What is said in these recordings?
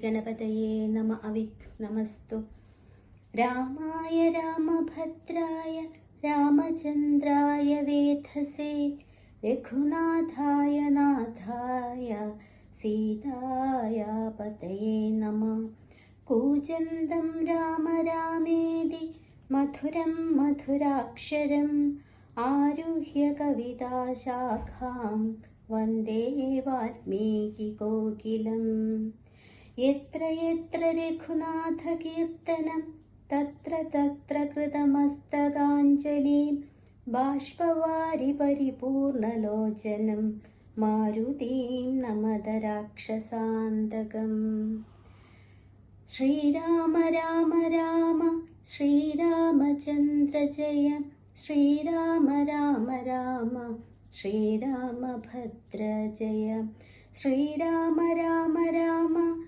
ശ്രീഗണപതയേ നമ അവിഘ്നമസ്തു രാമായ രാമഭദ്രായ രാമചന്ദ്രായ വേധസേ രഘുനാഥായ നാഥായ സീതായ പതയേ നമ. കൂജന്തം രാമ രാമേതി മധുരം മധുരാക്ഷരം ആരുഹ്യ കവിതാശാഖാം വന്ദേ വാൽമീകികോകിലം യത്ര യത്ര രഘുനാഥകീർത്തനം തത്ര തത്ര കൃതമസ്തകാഞ്ജലിം ബാഷ്പവാരി പരിപൂർണലോചനം മാരുതീം നമത രാക്ഷസാന്തകം ശ്രീരാമ രാമ രാമ ശ്രീരാമചന്ദ്ര ജയ ശ്രീരാമ രാമ രാമ ശ്രീരാമഭദ്ര ജയ ശ്രീരാമ രാമ രാമ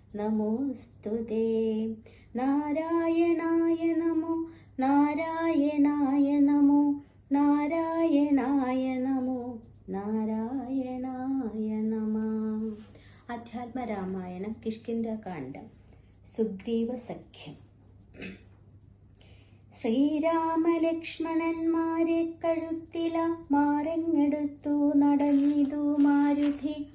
നമോസ്തു നാരായണായ നമോ നാരായണായ നമോ നാരായണായ നമോ നാരായണായ നമ. അധ്യാത്മരാമായണം കിഷ്കിന്ധകാണ്ഡം സുഗ്രീവ സഖ്യം ശ്രീരാമലക്ഷ്മണന്മാരെ കഴുത്തില മാറങ്ങെടുത്തു നടന്നിതു മാരുതി.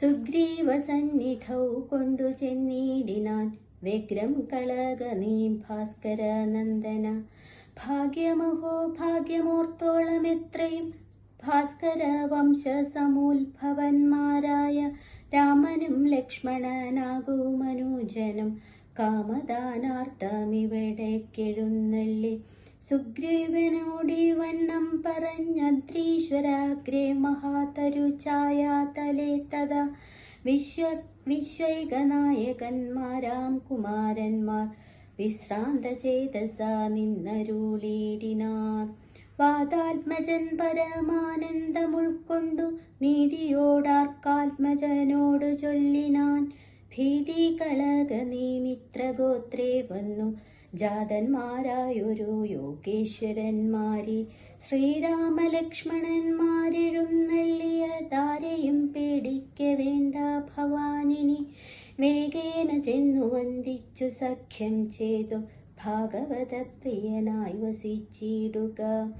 സുഗ്രീവ സന്നിധൗ കൊണ്ടു ചെന്നീടിനാൻ. വ്യഗ്രം കളക നീ ഭാസ്കര നന്ദന. ഭാഗ്യമഹോ ഭാഗ്യമോർത്തോളം എത്രയും. ഭാസ്കര വംശ സമൂത്ഭവന്മാരായ രാമനും ലക്ഷ്മണനാകൂ മനുജനും. കാമദാനാർത്ഥമിവിടേക്കെഴുന്നള്ളി സുഗ്രീവനോടി വണ്ണം പറഞ്ഞദ്രീശ്വരാഗ്രേ മഹാതരു ഛായാതലേ വിശ്വ വിശ്വൈകനായകന്മാരാം കുമാരന്മാർ വിശ്രാന്ത ചേതസ നിന്നരുളീടിനാർ. വാതാത്മജൻ പരമാനന്ദമുൾക്കൊണ്ടു നീതിയോടാർക്കാത്മജനോടു ചൊല്ലിനാൻ. ഭീതി കളക നീ മിത്രഗോത്രേ വന്നു. ജാതന്മാരായൊരു യോഗേശ്വരന്മാരെ ശ്രീരാമലക്ഷ്മണന്മാരെഴുന്നള്ളിയ താരെയും പേടിക്ക വേണ്ട ഭവാനിനി. വേഗേന ചെന്നു വന്ദിച്ചു സഖ്യം ചെയ്തു ഭാഗവത പ്രിയനായി വസിച്ചിടുക.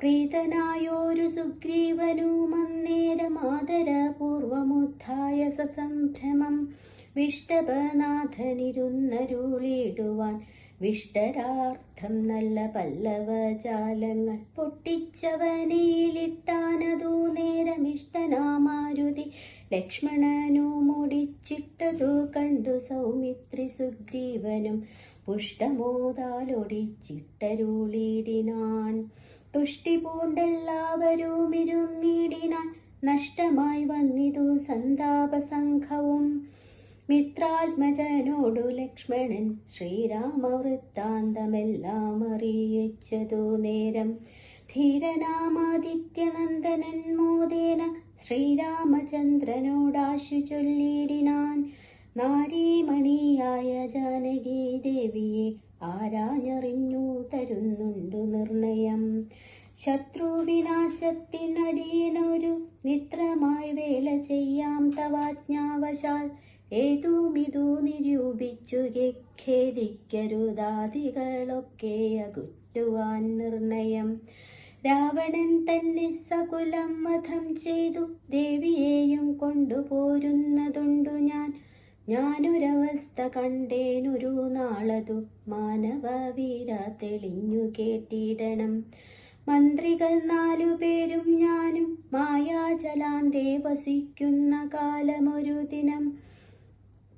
പ്രീതനായോരു സുഗ്രീവനും അന്നേരം ആദരപൂർവമുദ്ധായ സസംഭ്രമം വിഷ്ടപനാഥനിരുന്നരുളിടുവാൻ വിഷ്ടരാർത്ഥം നല്ല പല്ലവജാലങ്ങൾ പൊട്ടിച്ചവനയിലിട്ടാനതു നേരമിഷ്ടനാമാരുതി. ലക്ഷ്മണനു മുടിച്ചിട്ടതു കണ്ടു സൗമിത്രി സുഗ്രീവനും പുഷ്ടമോതാലൊടിച്ചിട്ടരുളിടിനാൻ. തുഷ്ടി പൂണ്ടെല്ലാവരും ഇരുന്നിടിനാൻ നഷ്ടമായി വന്നിതു സന്താപസംഘവും. മിത്രാത്മജനോടു ലക്ഷ്മണൻ ശ്രീരാമവൃത്താന്തമെല്ലാം അറിയിച്ചതു നേരം. ധീരനാമാദിത്യനന്ദനൻ മോദേന ശ്രീരാമചന്ദ്രനോടാശു ചൊല്ലിടിനാൻ നാരീമണിയായ ജാനകി ദേവിയെ ആരാഞ്ഞറിഞ്ഞു തരുന്നുണ്ടു നിർണയം. ശത്രുവിനാശത്തിനടിയനൊരു മിത്രമായി വേല ചെയ്യാം തവാജ്ഞാവശാൽ. ഏതുമിതു നിരൂപിച്ചു ഖേദിക്കരുതാദികളൊക്കെ അകുറ്റുവാൻ നിർണയം. രാവണൻ തന്നെ സകുലം വധം ചെയ്തു. ദേവിയെയും കൊണ്ടുപോരുന്നതുണ്ടു ഞാൻ. ഞാനൊരവസ്ഥ കണ്ടേനൊരു നാളതു. മാനവവീര തെളിഞ്ഞു കേട്ടിടണം. മന്ത്രികൾ നാലു പേരും ഞാനും. മായാജലാന്തേ വസിക്കുന്ന കാലമൊരു ദിനം.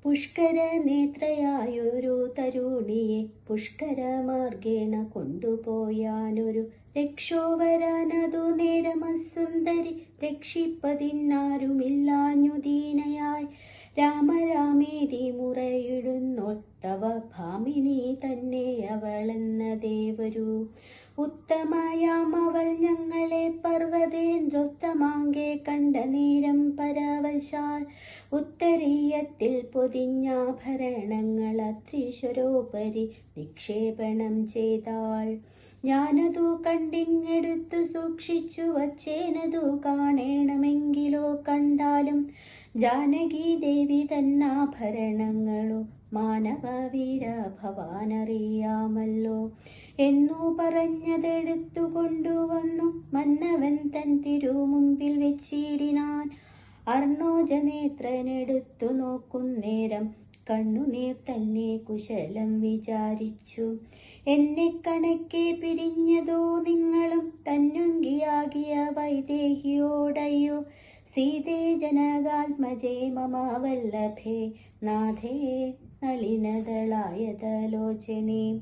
പുഷ്കര നേത്രയായൊരു തരുണിയെ പുഷ്കര മാർഗേണ കൊണ്ടുപോയാനൊരു രക്ഷോവരാനതു നേരമസുന്ദരി രക്ഷിപ്പതിന്നാരുമില്ലാഞ്ഞു ദീനയായി. രാമരാമേതി മുറയിടുന്നോൾ. തവ ഭാമിനി തന്നെ അവളെന്ന ദേവരു. ഉത്തമയാം അവൾ ഞങ്ങളെ പർവതേന്ദ്രോത്തമാങ്കെ കണ്ട നേരം പരവശാൽ. ഉത്തരീയത്തിൽ പൊതിഞ്ഞാഭരണങ്ങൾ അത്രീശ്വരോപരി നിക്ഷേപണം ചെയ്താൾ. ഞാനതു കണ്ടിങ്ങെടുത്തു സൂക്ഷിച്ചു വച്ചേനതു കാണേണമെങ്കിലോ കണ്ടാലും ജാനകി ദേവി തന്നാഭരണങ്ങളോ മാനവവീര ഭവാനറിയാമല്ലോ എന്നു പറഞ്ഞതെടുത്തു കൊണ്ടുവന്നു മന്നവൻ തൻ തിരുമുമ്പിൽ വെച്ചിടിനാൻ അർണോജനേത്രനെടുത്തു നോക്കുന്നേരം കണ്ണുനീർ തന്നെ കുശലം വിചാരിച്ചു. എന്നെ കണക്കെ പിരിഞ്ഞതോ നിങ്ങളും തന്നുങ്കിയാകിയ വൈദേഹിയോടയോ സീതേ ജനകാത്മജേ മമ വല്ലഭേ നാഥേ നളിനദളായതലോചനെ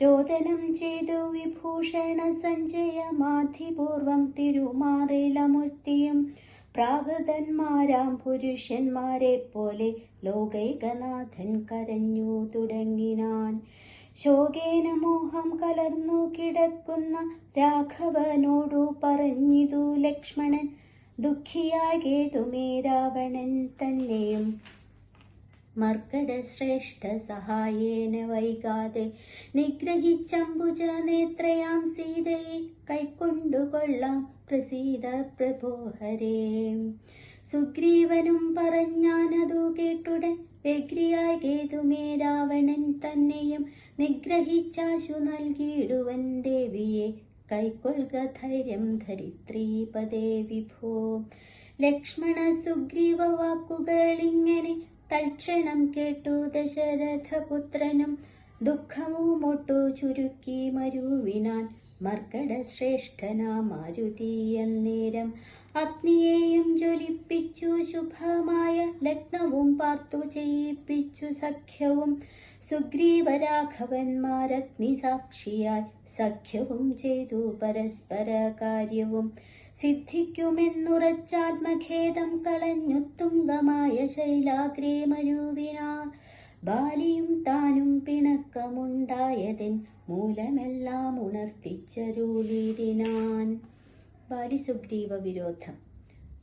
രോദനം ചെയ്തു വിഭൂഷണ സഞ്ജയ മാധിപൂർവം തിരുമാറിലമുർത്തിയും പ്രാകൃതന്മാരാം പുരുഷന്മാരെ പോലെ ലോകൈകനാഥൻ കരഞ്ഞു തുടങ്ങിനാൻ. ശോകേന മോഹം കലർന്നു കിടക്കുന്ന രാഘവനോടു പറഞ്ഞിതു ലക്ഷ്മണൻ ദുഃഖിയാകേതുമേ രാവണൻ തന്നെയും മർക്കട ശ്രേഷ്ഠ സഹായേന വൈകാതെ നിഗ്രഹിച്ചംബുജ നേത്രയാം സീതയെ കൈക്കൊണ്ടുകൊള്ളാം പ്രസീത പ്രഭോഹരേ. സുഗ്രീവനും പറഞ്ഞാനതു കേട്ടുടൻ വ്യഗ്രിയായി കേതുമേ രാവണൻ തന്നെയും നിഗ്രഹിച്ചാശു നൽകിയിടുവൻ ദേവിയെ. കൈക്കൊള്ളുക ധൈര്യം ധരിത്രീപദേ വിഭോ. ലക്ഷ്മണ സുഗ്രീവ വാക്കുകൾ ഇങ്ങനെ തൽക്ഷണം കേട്ടു ദശരഥപുത്രനും ദുഃഖവുമൊട്ടു ചുരുക്കി മരുവിനാൻ മർക്കട ശ്രേഷ്ഠനാ മാരുതി അന്നേരം അഗ്നിയെയും ജ്വലിപ്പിച്ചു ശുഭമായ ലഗ്നവും പാർത്തു ചെയ്യിപ്പിച്ചു സഖ്യവും സുഗ്രീവരാഘവന്മാരഗ്നി സാക്ഷിയായി സഖ്യവും ചെയ്തു പരസ്പര കാര്യവും സിദ്ധിക്കുമെന്നുറച്ചാത്മഖേദം കളഞ്ഞു തുങ്കമായ ശൈലാഗ്രേമരൂപിനാൽ ബാലിയും താനും പിണക്കമുണ്ടായതിൻ മൂലമെല്ലാം ഉണർത്തിച്ചരുളിടിനാൻ ബാലിസുഗ്രീവ വിരോധം.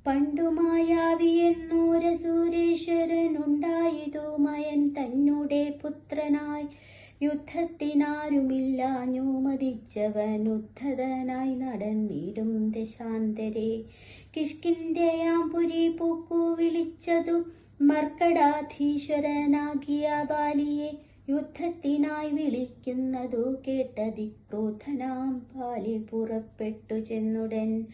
പണ്ടുമായാവിയെന്നോരസൂരേശ്വരനുണ്ടായതു മയൻ തന്നുടെ പുത്രനായി. യുദ്ധത്തിനാരുമില്ലാഞ്ഞോ മതിച്ചവൻ ഉദ്ധതനായി നടന്നിടും ദശാന്തരെ. കിഷ്കിന്ധ്യയാം പുരി പൂക്കു വിളിച്ചതു മർക്കടാധീശ്വരനാകിയ ബാലിയെ. യുദ്ധത്തിനായി വിളിക്കുന്നതു കേട്ടതിക്രോധനാം പാലി പുറപ്പെട്ടു ചെന്നുടൻ.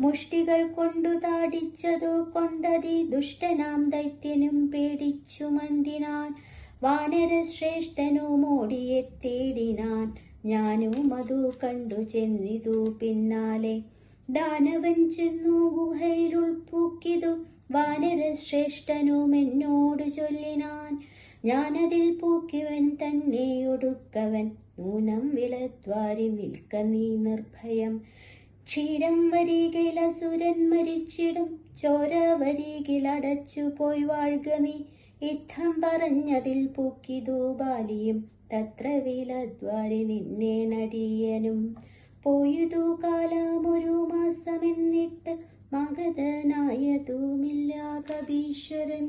മുഷ്ടികൾ കൊണ്ടു താടിച്ചതു കൊണ്ടതി ദുഷ്ടനാം ദൈത്യനും പേടിച്ചു മണ്ടിനാൻ വാനരശ്രേഷ്ഠനും ഓടിയെ തേടിനാൻ. ഞാനും അതു കണ്ടു ചെന്നിതു പിന്നാലെ. ദാനവൻ ചെന്നു ഗുഹയിലുൾപ്പൂക്കിതു വാനരശ്രേഷ്ഠനും എന്നോട് ചൊല്ലിനാൻ. ഞാനതിൽ പൂക്കിവൻ തന്നെ ഒടുക്കവൻ. നൂനം വിലദ്വാരി നിൽക്ക നീ നിർഭയം. ക്ഷീരം വരികിൽ അസുരൻ മരിച്ചിടും. ചോര വരികിൽ അടച്ചു പോയി വാഴുക നീ. യുദ്ധം പറഞ്ഞതിൽ പൂക്കിതു ബാലിയും തത്ര വിലദ്വാരി നിന്നെ നടിയനും. പോയതു മാസം മാസമെന്നിട്ട് മഗധനായതുമില്ല കവീശ്വരൻ